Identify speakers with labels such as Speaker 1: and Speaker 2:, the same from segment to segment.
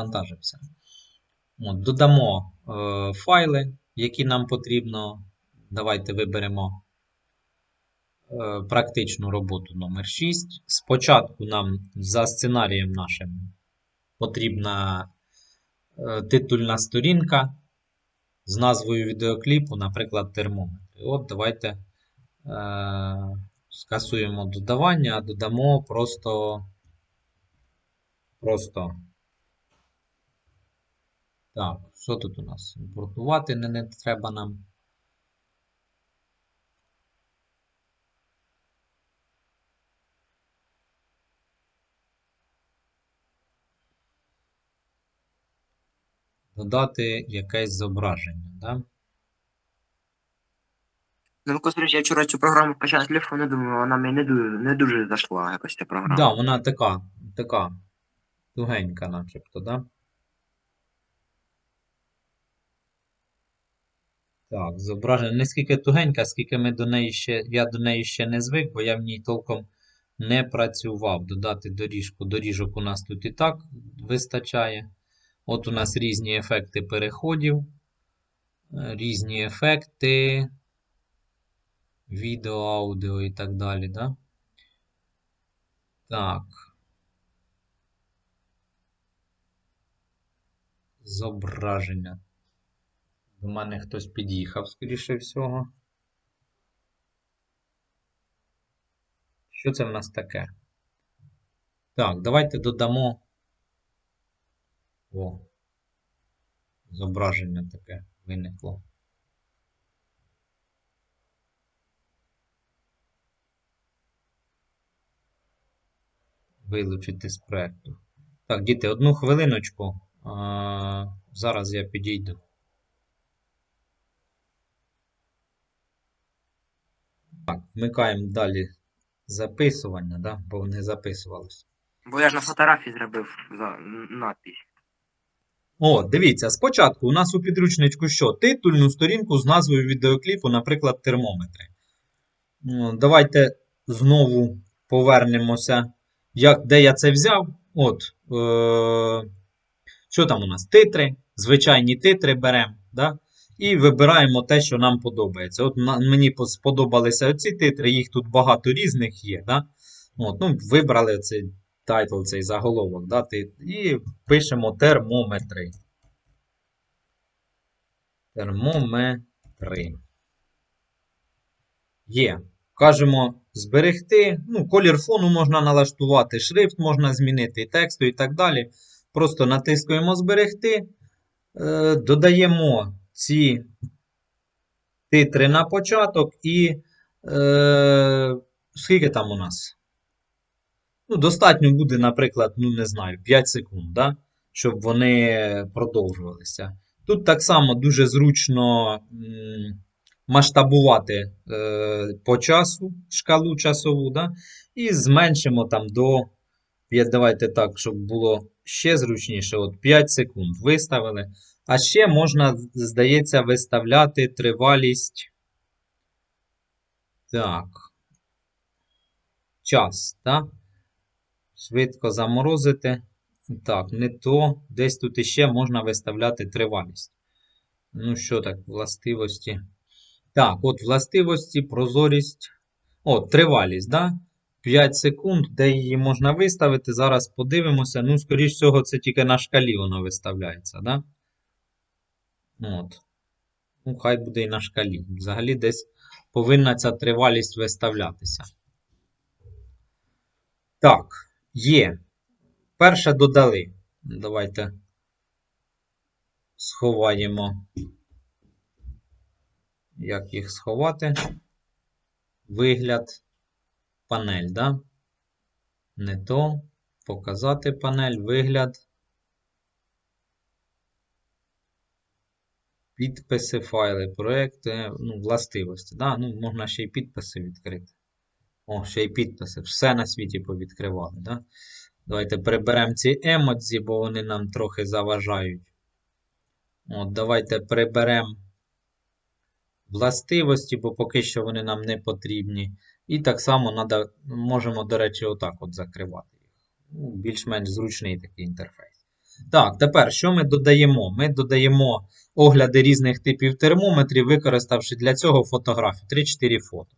Speaker 1: завантажився. От, додамо е, файли, які нам потрібно. Давайте виберемо е, практичну роботу номер 6. Спочатку нам за сценарієм нашим потрібна е, титульна сторінка з назвою відеокліпу, наприклад, термометр. От давайте е, скасуємо додавання, а додамо просто. Просто. Так, що тут у нас? Імпортувати не, не треба нам. Додати якесь зображення, да?
Speaker 2: Ну, Кострович, я вчора цю програму на телефон, і думаю, вона мені не дуже, не дуже зайшла якось ця програма.
Speaker 1: Да, вона така, така тугенька, начебто, да? Так, зображення не скільки тугенька, скільки ми до неї ще, я до неї ще не звик, бо я в ній толком не працював. Додати доріжку. Доріжок у нас тут і так вистачає. От у нас різні ефекти переходів, е, різні ефекти, відео, аудіо і так далі, да? Так. Зображення. До мене хтось під'їхав, скоріше всього. Що це в нас таке? Так, давайте додамо. О, зображення таке виникло. Вилучити з проекту. Так, діти, одну хвилиночку. А, зараз я підійду. Так, вмикаємо далі записування, да? бо не записувалося.
Speaker 2: Бо я ж на фотографії зробив за надпись.
Speaker 1: О, дивіться, спочатку у нас у підручничку що? Титульну сторінку з назвою відеокліпу, наприклад, термометри. Давайте знову повернемося, як, де я це взяв. От, е, що там у нас? Титри, звичайні титри беремо. Да? І вибираємо те, що нам подобається. От мені сподобалися оці титри, їх тут багато різних є. Да? От, ну, вибрали цей тайтл, цей заголовок. Да? І пишемо термометри. Термометри. Є. Кажемо зберегти. Ну, колір фону можна налаштувати, шрифт можна змінити, тексту і так далі. Просто натискуємо зберегти. Е, додаємо ці титри на початок і е, скільки там у нас? Ну, достатньо буде, наприклад, ну не знаю, 5 секунд, да? щоб вони продовжувалися. Тут так само дуже зручно масштабувати е, по часу, шкалу часову, да? і зменшимо там до, давайте так, щоб було ще зручніше, от 5 секунд виставили. А ще можна, здається, виставляти тривалість. Так. Час, так? Швидко заморозити. Так, не то. Десь тут іще можна виставляти тривалість. Ну, що так, властивості. Так, от властивості, прозорість. О, тривалість, да? 5 секунд, де її можна виставити. Зараз подивимося. Ну, скоріш всього, це тільки на шкалі воно виставляється, да? От. Ну, хай буде і на шкалі. Взагалі десь повинна ця тривалість виставлятися. Так, є. Перше додали. Давайте сховаємо. Як їх сховати? Вигляд. Панель, да? Не то. Показати панель, вигляд. Підписи, файли, проекти, ну, властивості. Да? Ну, можна ще й підписи відкрити. О, ще й підписи. Все на світі повідкривали. Да? Давайте приберемо ці емодзі, бо вони нам трохи заважають. От, давайте приберемо властивості, бо поки що вони нам не потрібні. І так само надо, можемо, до речі, отак от закривати їх. Ну, Більш-менш зручний такий інтерфейс. Так, тепер що ми додаємо? Ми додаємо огляди різних типів термометрів, використавши для цього фотографію 3-4 фото.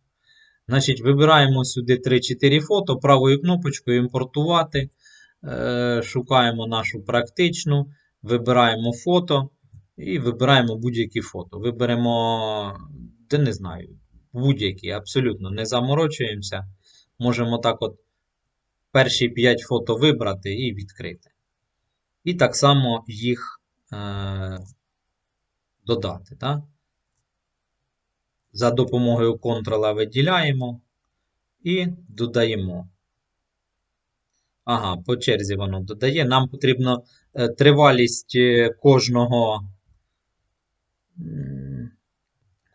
Speaker 1: Значить, вибираємо сюди 3-4 фото, правою кнопочкою імпортувати. Е, шукаємо нашу практичну, вибираємо фото і вибираємо будь-які фото. Виберемо, де не знаю, будь-які, абсолютно не заморочуємося. Можемо так от перші 5 фото вибрати і відкрити. І так само їх е, додати. Так? За допомогою Ctrl виділяємо і додаємо. Ага, по черзі воно додає. Нам потрібно е, тривалість е, кожного.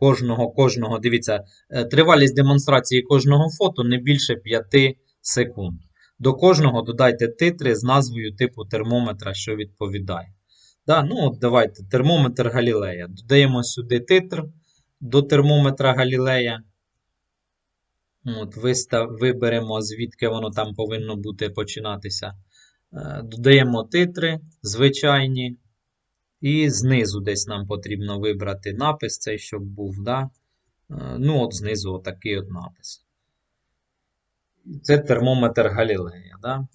Speaker 1: Кожного, кожного, дивіться, е, тривалість демонстрації кожного фото не більше 5 секунд. До кожного додайте титри з назвою типу термометра, що відповідає. Да, ну, от давайте термометр Галілея. Додаємо сюди титр до термометра Галілея. От, вистав, виберемо, звідки воно там повинно бути починатися. Е, Додаємо титри звичайні. І знизу десь нам потрібно вибрати напис, цей, щоб був. Да? Е, Ну, от знизу отакий от напис. Це термометр Галілея. Да?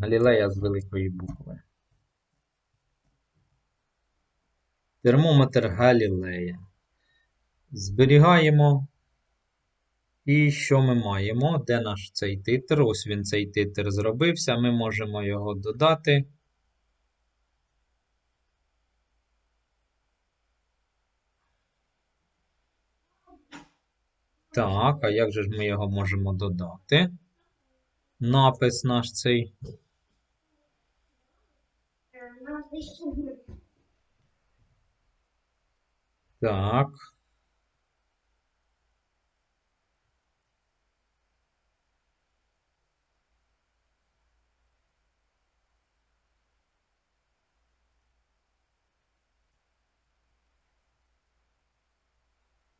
Speaker 1: Галілея з великої букви. Термометр Галілея. Зберігаємо. І що ми маємо? Де наш цей титр? Ось він цей титр зробився. Ми можемо його додати. Так, а як же ж ми його можемо додати? Напис наш цей. Так.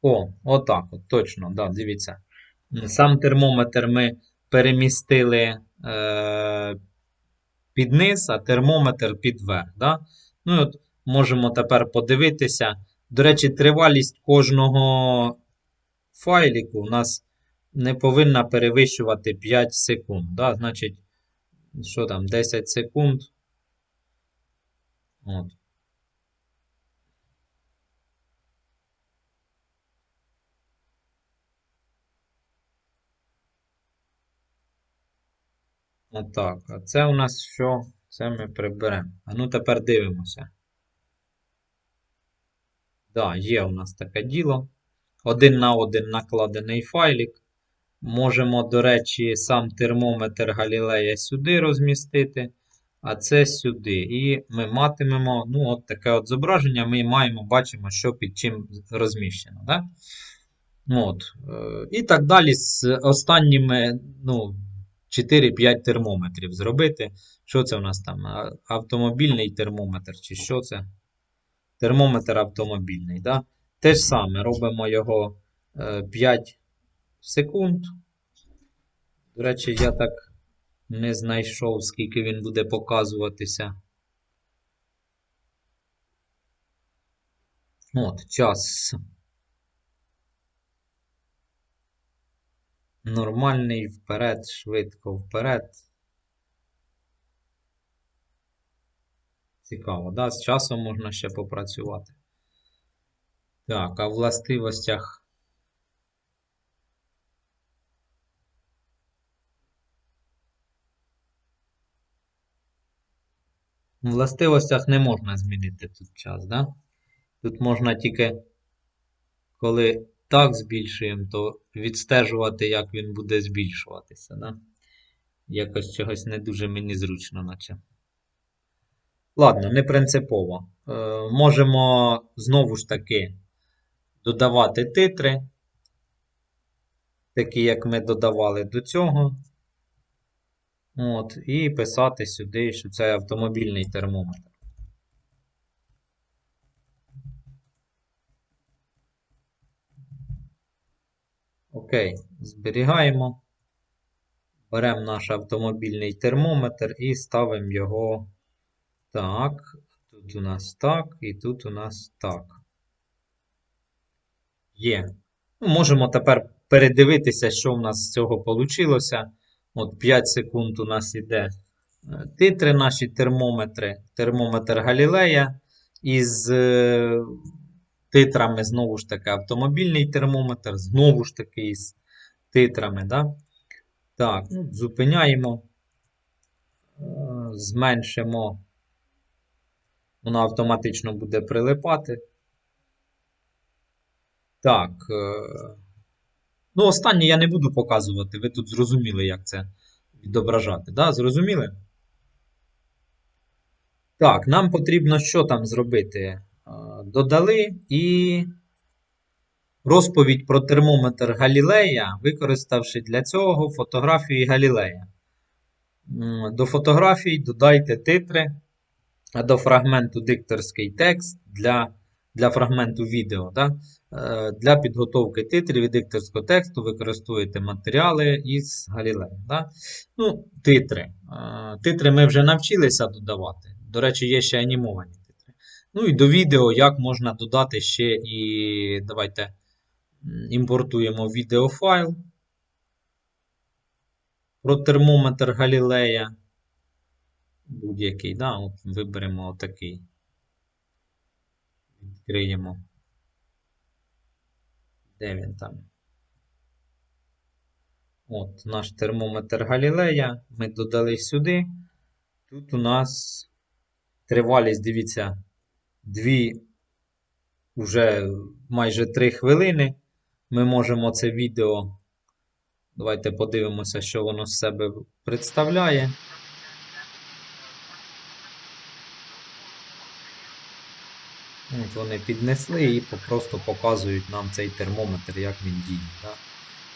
Speaker 1: О, отак, от, точно, да, дивіться. Сам термометр ми перемістили е, під низ, а термометр під верх. Да? Ну, і от можемо тепер подивитися. До речі, тривалість кожного файліку у нас не повинна перевищувати 5 секунд. Да? Значить, що там, 10 секунд. От. Отак. А це у нас що? Це ми приберемо. А ну тепер дивимося. Да, є у нас таке діло. Один на один накладений файлік. Можемо, до речі, сам термометр Галілея сюди розмістити, а це сюди. І ми матимемо ну, от таке от зображення. Ми маємо, бачимо, що під чим розміщено. Да? От. е, І так далі з останніми ну, 4-5 термометрів зробити. Що це у нас там? Автомобільний термометр, чи що це? Термометр автомобільний. Да? Те ж саме робимо його е, 5 секунд. До речі, я так не знайшов, скільки він буде показуватися. От, час. Нормальний вперед, швидко вперед. Цікаво, да? З часом можна ще попрацювати. Так, а в властивостях. В властивостях не можна змінити тут час, да? Тут можна тільки, коли так збільшуємо, то відстежувати, як він буде збільшуватися, да? Якось чогось не дуже мені зручно, наче. Ладно, не принципово. Е, можемо знову ж таки додавати титри, такі, як ми додавали до цього. От, і писати сюди, що це автомобільний термометр. Окей, зберігаємо. Беремо наш автомобільний термометр і ставимо його так. Тут у нас так, і тут у нас так. Є. Ну, можемо тепер передивитися, що в нас з цього вийшло. От 5 секунд у нас іде е, титри наші термометри. Термометр Галілея із е, титрами, знову ж таки, автомобільний термометр, знову ж таки із титрами. Да? Так, ну, зупиняємо, е, зменшимо. Воно автоматично буде прилипати. Так. е, Ну, останнє я не буду показувати. Ви тут зрозуміли, як це відображати. Да? Зрозуміли? Так, нам потрібно що там зробити? Додали і розповідь про термометр Галілея, використавши для цього фотографії Галілея. До фотографій додайте титри, а до фрагменту дикторський текст для, для фрагменту відео. Да? Е, Для підготовки титрів і дикторського тексту використовуєте матеріали із Галілея. Да? Ну, титри. Е, Титри ми вже навчилися додавати. До речі, є ще анімовані. Ну і до відео, як можна додати ще і. Давайте імпортуємо відеофайл про термометр Галілея. Будь-який, да? От виберемо отакий. Відкриємо. Де він там? От, наш термометр Галілея. Ми додали сюди. Тут у нас тривалість, дивіться, 2, вже майже 3 хвилини. Ми можемо це відео. Давайте подивимося, що воно з себе представляє. От вони піднесли і просто показують нам цей термометр, як він діє. Да?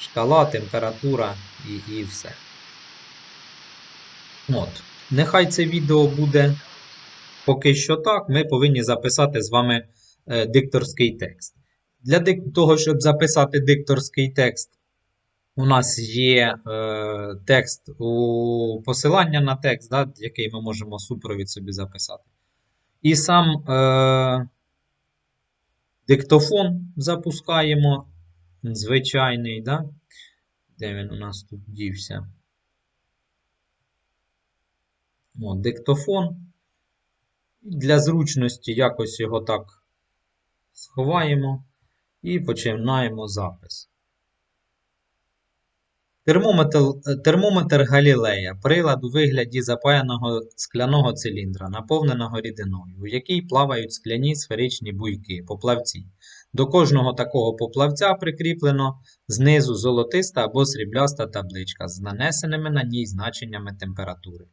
Speaker 1: Шкала, температура і, і все. От. Нехай це відео буде поки що так. Ми повинні записати з вами е, дикторський текст. Для того, щоб записати дикторський текст, у нас є е, текст у посилання на текст, да, який ми можемо супровід собі записати. І сам е, диктофон запускаємо. Звичайний, да? Де він у нас тут дівся? О, диктофон. Для зручності якось його так сховаємо і починаємо запис. Термометр, термометр Галілея. Прилад у вигляді запаяного скляного циліндра, наповненого рідиною, у якій плавають скляні сферичні буйки, поплавці. До кожного такого поплавця прикріплено знизу золотиста або срібляста табличка з нанесеними на ній значеннями температури.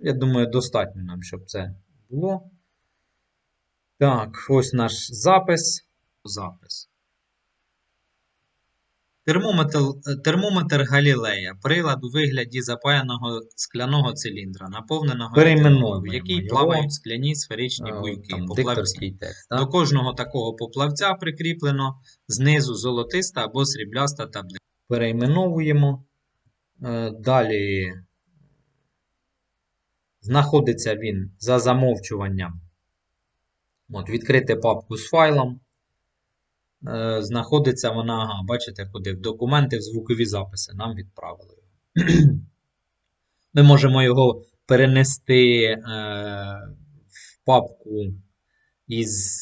Speaker 1: Я думаю, достатньо нам, щоб це було. Так, ось наш запис. Запис. Термометр, термометр Галілея. Прилад у вигляді запаяного скляного циліндра, наповненого в якій плавають скляні сферичні
Speaker 3: Е,
Speaker 1: буйки,
Speaker 3: там,
Speaker 1: поплавці.
Speaker 3: текст.
Speaker 1: До кожного такого поплавця прикріплено знизу золотиста або срібляста таблиця. Перейменовуємо. Е, Далі знаходиться він за замовчуванням. От, відкрити папку з файлом. Е, Знаходиться вона, ага, бачите, куди? В документи в звукові записи нам відправили. Ми можемо його перенести е, в папку із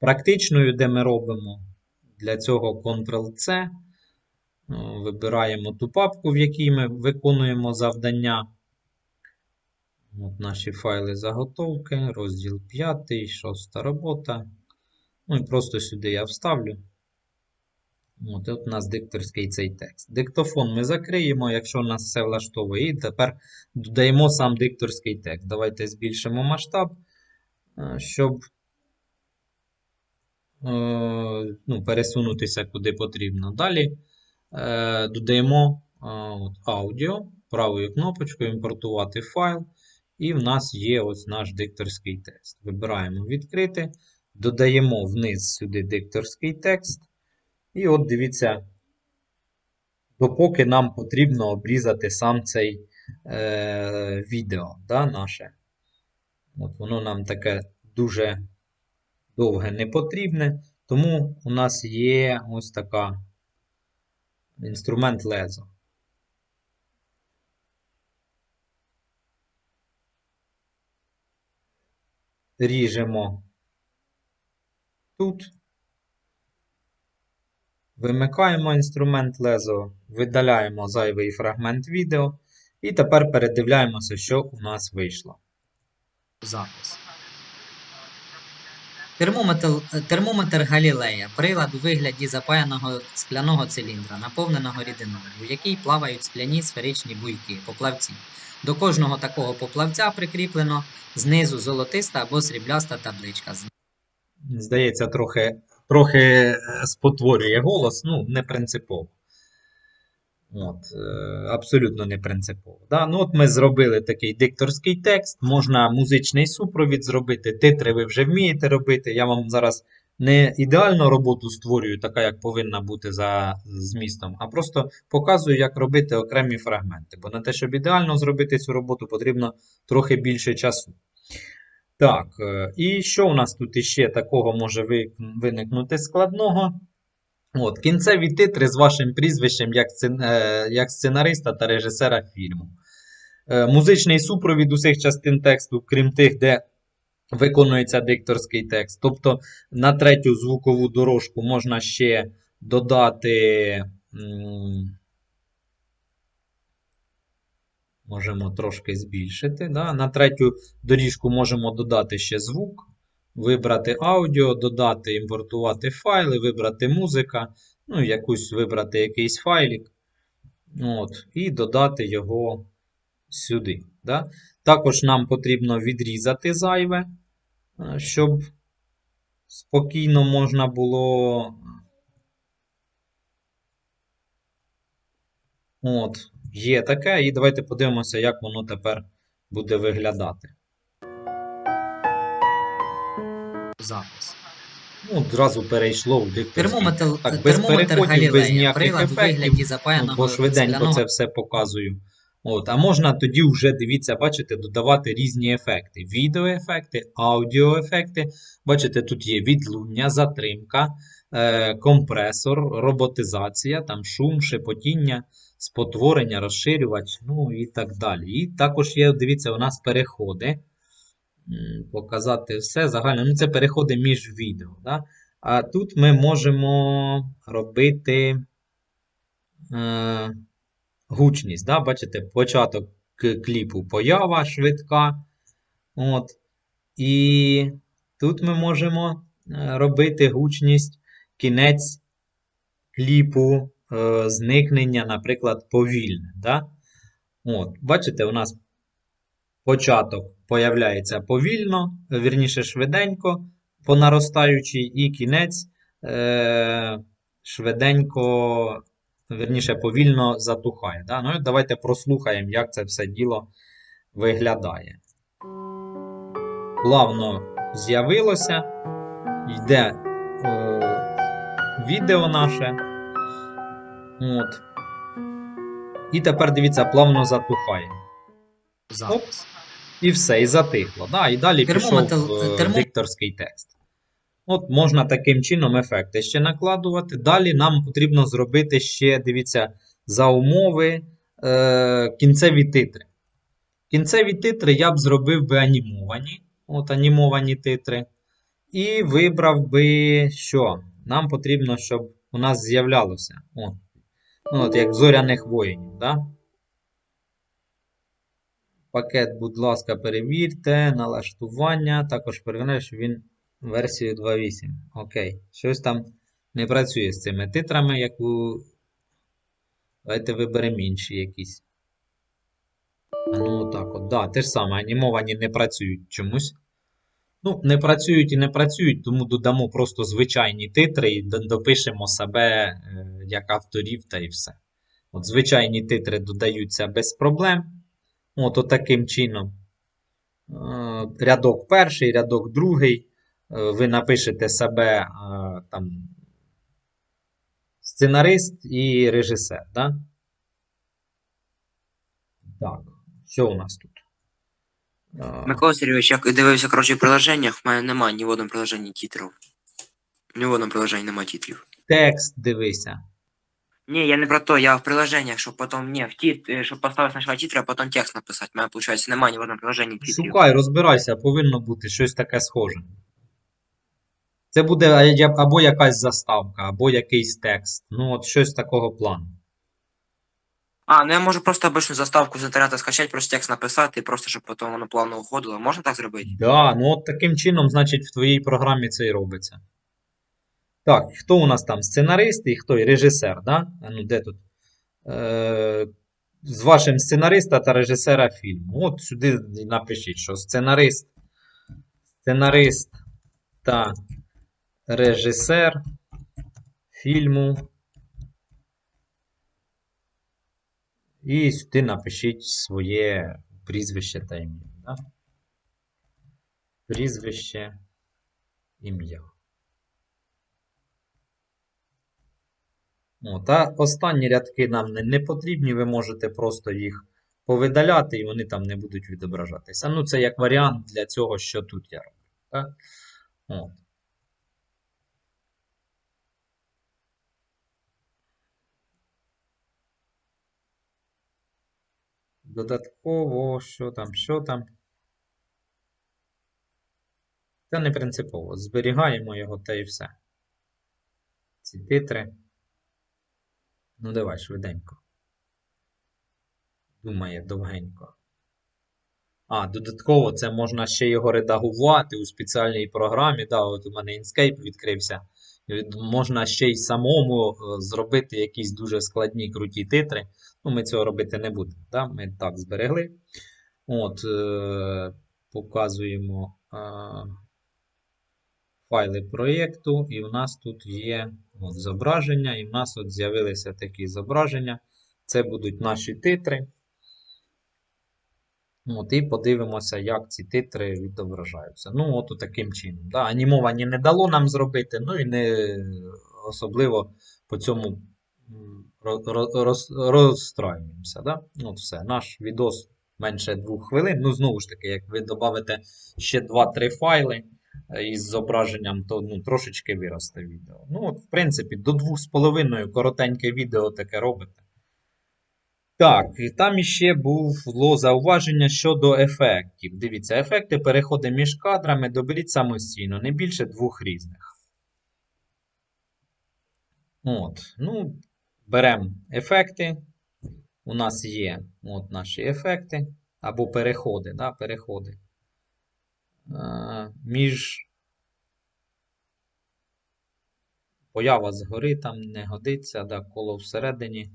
Speaker 1: практичною, де ми робимо. Для цього Ctrl-C. Е, Вибираємо ту папку, в якій ми виконуємо завдання. От наші файли заготовки, розділ 5, шоста робота. Ну і просто сюди я вставлю. От, от у нас дикторський цей текст. Диктофон ми закриємо, якщо нас все влаштовує. І тепер додаємо сам дикторський текст. Давайте збільшимо масштаб, е, щоб е, ну, пересунутися куди потрібно. Далі е, додаємо от, аудіо, правою кнопочкою імпортувати файл. І в нас є ось наш дикторський текст. Вибираємо відкрити, додаємо вниз сюди дикторський текст. І от дивіться, допоки нам потрібно обрізати сам цей е, відео да, наше. От воно нам таке дуже довге не потрібне, тому у нас є ось така інструмент лезо. Ріжемо тут. Вимикаємо інструмент лезо, видаляємо зайвий фрагмент відео. І тепер передивляємося, що у нас вийшло.
Speaker 3: Запис. Термометр, термометр Галілея прилад у вигляді запаяного скляного циліндра, наповненого рідиною, у якій плавають скляні сферичні буйки, поплавці. До кожного такого поплавця прикріплено знизу золотиста або срібляста табличка.
Speaker 1: Здається, трохи, трохи е, спотворює голос, ну, не принципово. От, е, абсолютно не принципово. Да? Ну, от ми зробили такий дикторський текст, можна музичний супровід зробити, титри ви вже вмієте робити. Я вам зараз не ідеальну роботу створюю, така, як повинна бути за змістом, а просто показую, як робити окремі фрагменти. Бо на те, щоб ідеально зробити цю роботу, потрібно трохи більше часу. Так, е, і що у нас тут іще такого може виникнути складного? От, кінцеві титри з вашим прізвищем як, е, як сценариста та режисера фільму. Е, Музичний супровід усіх частин тексту, крім тих, де виконується дикторський текст. Тобто на третю звукову дорожку можна ще додати. Можемо трошки збільшити. Да? На третю доріжку можемо додати ще звук, вибрати аудіо, додати, імпортувати файли, вибрати музика, ну, якусь вибрати якийсь файлик. От, і додати його сюди. Да? Також нам потрібно відрізати зайве, е, щоб спокійно можна було. От, є таке, і давайте подивимося, як воно тепер буде виглядати.
Speaker 3: Запис.
Speaker 1: Ну, одразу перейшло в дикторський.
Speaker 3: Термометр,
Speaker 1: Так, без переходів, без ніяких ефектів.
Speaker 3: вигляді
Speaker 1: Ну, бо швиденько це все показую. От, а можна тоді вже, дивіться, бачите, додавати різні ефекти. Відеоефекти, аудіоефекти. Бачите, тут є відлуння, затримка, е, компресор, роботизація, там шум, шепотіння, спотворення, розширювач, ну і так далі. І також є, дивіться, у нас переходи. Показати все загально. Ну, це переходи між відео. Да? А тут ми можемо робити е, гучність. Да? Бачите, початок кліпу поява швидка. От. І тут ми можемо е, робити гучність, кінець кліпу, е, зникнення, наприклад, повільне. Да? От. Бачите, у нас початок появляється повільно, вірніше швиденько, по наростаючій, і кінець е, швиденько, вірніше, повільно затухає. Да? Ну, давайте прослухаємо, як це все діло виглядає. Плавно з'явилося, йде е, відео наше. От. І тепер дивіться, плавно затухає.
Speaker 3: запис.
Speaker 1: І все, і затихло. Да, і далі
Speaker 3: Термометр-
Speaker 1: пішов е,
Speaker 3: термо-
Speaker 1: дикторський текст. От можна таким чином ефекти ще накладувати. Далі нам потрібно зробити ще, дивіться, за умови е, кінцеві титри. Кінцеві титри я б зробив би анімовані. От анімовані титри. І вибрав би, що? Нам потрібно, щоб у нас з'являлося. От. Ну, от як зоряних воїнів. Да? Пакет, будь ласка, перевірте, налаштування. Також перевіряю, що він версію 2.8. Окей. Щось там не працює з цими титрами, як у. Давайте виберемо інші якісь. Ну отак от. Да, те ж саме, анімовані не працюють чомусь. Ну, не працюють і не працюють, тому додамо просто звичайні титри і допишемо себе е, як авторів та і все. От звичайні титри додаються без проблем. От, от таким чином. Е, Рядок перший, рядок другий. Е, Ви напишете себе е, там, сценарист і режисер. Да? Так, що у нас тут?
Speaker 2: Микола Сергійович, я дивився, коротше, в приложеннях, в мене немає ні в одному приложенні титрів. Ні в одному приложенні немає титрів.
Speaker 1: Текст дивися.
Speaker 2: Ні, я не про то, я в приложеннях, щоб потім, ні, в тіт, е, щоб поставити спочатку титри, а потім текст написати. У мене, виходить, немає ні в одному приложенні титрів.
Speaker 1: Шукай, розбирайся, повинно бути щось таке схоже. Це буде або якась заставка, або якийсь текст. Ну, от щось такого плану.
Speaker 2: А, ну я можу просто обичну заставку з інтернету скачати, просто текст написати, просто щоб потім воно плавно уходило. Можна так зробити?
Speaker 1: Да, ну от таким чином, значить, в твоїй програмі це і робиться. Так, хто у нас там? Сценарист і хто? І режисер, да? А ну де тут? Е, з вашим сценариста та режисера фільму. От сюди напишіть, що сценарист, сценарист та режисер фільму. І сюди напишіть своє прізвище та ім'я. Да? Прізвище, ім'я. О, та останні рядки нам не, не потрібні, ви можете просто їх повидаляти, і вони там не будуть відображатися. Ну, це як варіант для цього, що тут я роблю. Так? От. Додатково, що там, що там. Це не принципово. Зберігаємо його та і все. Ці титри. Ну, давай швиденько. Думає довгенько. А, додатково це можна ще його редагувати у спеціальній програмі. Да, от у мене Inkscape відкрився. Від- Можна ще й самому е, зробити якісь дуже складні круті титри. Ну, ми цього робити не будемо. Да? Ми так зберегли. От, е, показуємо е, файли проєкту, і в нас тут є от, зображення, і в нас от з'явилися такі зображення. Це будуть наші титри. От, і подивимося, як ці титри відображаються. Ну, от таким чином. Да? Анімовані не дало нам зробити, ну і не особливо по цьому роз- розстраюємося. Да? От все. Наш відос менше двох хвилин. Ну, знову ж таки, як ви додавите ще 2-3 файли е, із зображенням, то ну, трошечки виросте відео. Ну, от, в принципі, до 2,5 коротеньке відео таке робите. Так, і там іще було зауваження щодо ефектів. Дивіться, ефекти переходи між кадрами доберіть самостійно, не більше двох різних. От, ну, беремо ефекти. У нас є от наші ефекти. Або переходи, да, переходи. Е, між поява згори там не годиться, да, коло всередині.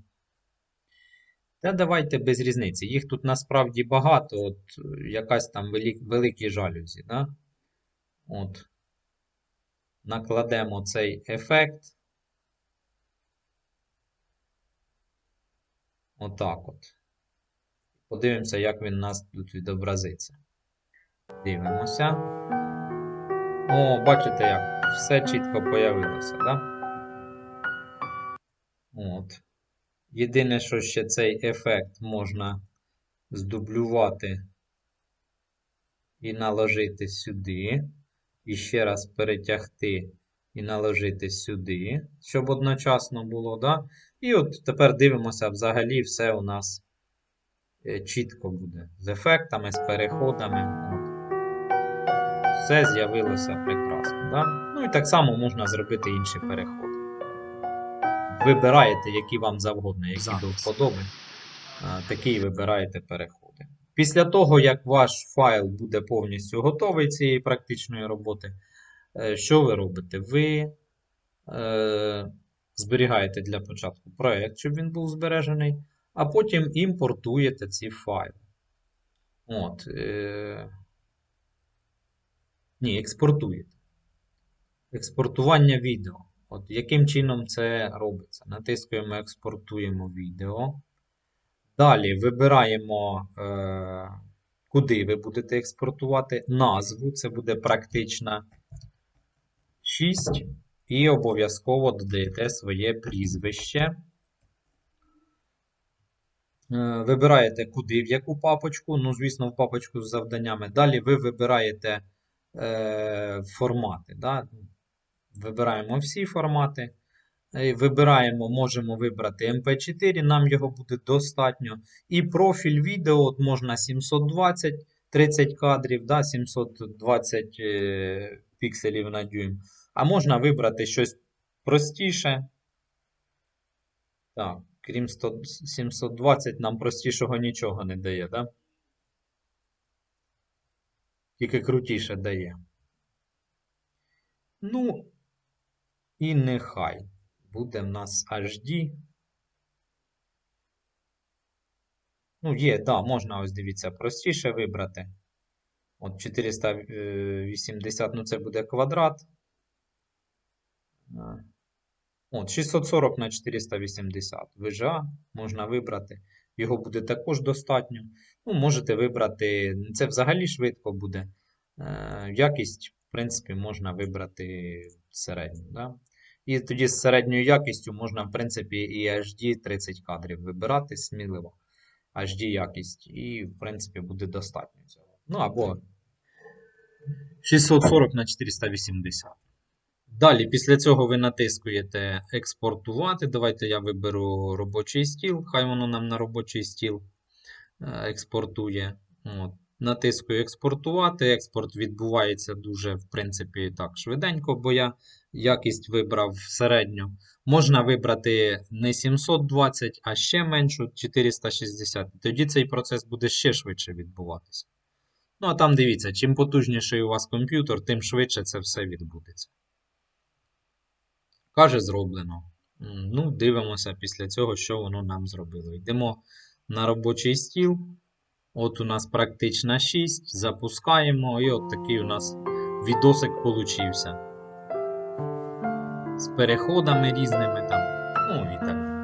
Speaker 1: Та давайте без різниці. Їх тут насправді багато. От е, якась там велик, великі жалюзі. Да? От. Накладемо цей ефект. Отак от. Подивимося, як він у нас тут відобразиться. Дивимося. О, бачите, як все чітко появилося, да? От. Єдине, що ще цей ефект можна здублювати і наложити сюди. І ще раз перетягти і наложити сюди, щоб одночасно було, да? І от тепер дивимося, взагалі все у нас е, чітко буде. З ефектами, з переходами. От. Все з'явилося прекрасно. Да? Ну і так само можна зробити інші переходи. Вибираєте, які вам завгодно, які до
Speaker 3: Запис.
Speaker 1: вподоби. а, Такі вибираєте переходи. Після того, як ваш файл буде повністю готовий цієї практичної роботи, е, що ви робите? Ви е, зберігаєте для початку проєкт, щоб він був збережений, а потім імпортуєте ці файли. От, е, ні, експортуєте. Експортування відео. От яким чином це робиться? Натискуємо експортуємо відео. Далі вибираємо, е, куди ви будете експортувати. Назву, це буде практична 6. І обов'язково додаєте своє прізвище. Е, Вибираєте, куди, в яку папочку. Ну, звісно, в папочку з завданнями. Далі ви вибираєте е, формати. Да? Вибираємо всі формати. Е, Вибираємо, можемо вибрати MP4, нам його буде достатньо. І профіль відео от можна 720, 30 кадрів, да, 720 е, пікселів на дюйм. А можна вибрати щось простіше. Так, крім 100, 720, нам простішого нічого не дає, да? Тільки крутіше дає. Ну, і нехай буде в нас HD. Ну, є, да, можна ось дивіться, простіше вибрати. От 480, ну це буде квадрат. От 640 на 480 VGA можна вибрати. Його буде також достатньо. Ну, можете вибрати, це взагалі швидко буде. Е, Якість, в принципі, можна вибрати середню. Да? І тоді з середньою якістю можна, в принципі, і HD 30 кадрів вибирати сміливо. HD якість. І, в принципі, буде достатньо цього. Ну, або 640 на 480. Далі, після цього ви натискуєте експортувати. Давайте я виберу робочий стіл. Хай воно нам на робочий стіл е, експортує. От. Натискую експортувати. Експорт відбувається дуже, в принципі, так швиденько, бо я якість вибрав середню. Можна вибрати не 720, а ще меншу 460. Тоді цей процес буде ще швидше відбуватися. Ну, а там дивіться, чим потужніший у вас комп'ютер, тим швидше це все відбудеться. Каже, зроблено. Ну, дивимося після цього, що воно нам зробило. Йдемо на робочий стіл. От у нас практична 6. Запускаємо. І от такий у нас відосик получився. З переходами різними там. Ну і так